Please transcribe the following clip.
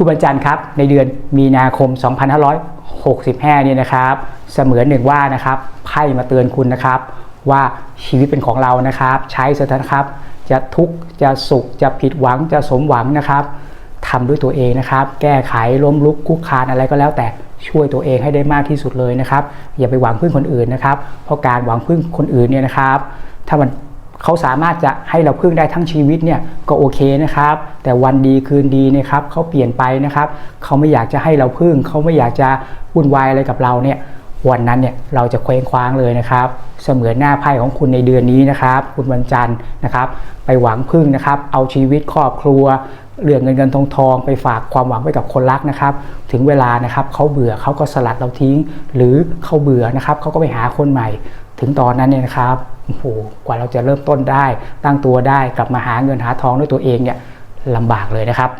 คุณบรรจันครับ ในเดือนมีนาคม 2565 เนี่ยนะครับ เสมือนหนึ่งว่านะครับไพ่มาเตือนคุณนะครับ ว่าชีวิตเป็นของเรานะครับ ใช้เถอะนะครับ จะทุกข์จะสุขจะผิดหวังจะสมหวังนะครับทำด้วยตัวเองนะครับ แก้ไขล้มลุกคุกคานอะไรก็แล้วแต่ช่วยตัวเองให้ได้มากที่สุดเลยนะครับ อย่าไปหวังพึ่งคนอื่นนะครับ เพราะการหวังพึ่งคนอื่นเนี่ยนะครับ ถ้ามัน เขาสามารถจะให้เราพึ่งได้ทั้งชีวิตเนี่ยก็โอเคนะครับ แต่วันดีคืนดีเนยครับเขาเปลี่ยนไปนะครับเขาไม่อยากจะให้เราพึ่งเขาไม่อยากจะวุ่นวายอะไรกับเราเนี่ยวันนั้นเนี่ยเราจะเคว้งคว้างเลยนะครับ เสมือนหน้าไพ่ของคุณในเดือนนี้นะครับ คุณวันจันทร์นะครับ ไปหวังพึ่งนะครับ เอาชีวิตครอบครัว เรื่องเงินเงินทองทองไปฝากความหวังไว้กับคนรักนะครับ ถึงเวลานะครับเขาเบื่อเขาก็สลัดเราทิ้ง หรือเขาเบื่อนะครับเขาก็ไปหาคนใหม่ ถึงตอนนั้นเนี่ยนะครับโอ้โหกว่าเราจะเริ่มต้นได้ ตั้งตัวได้กลับมาหาเงินหาทองด้วยตัวเองเนี่ยลำบากเลยนะครับ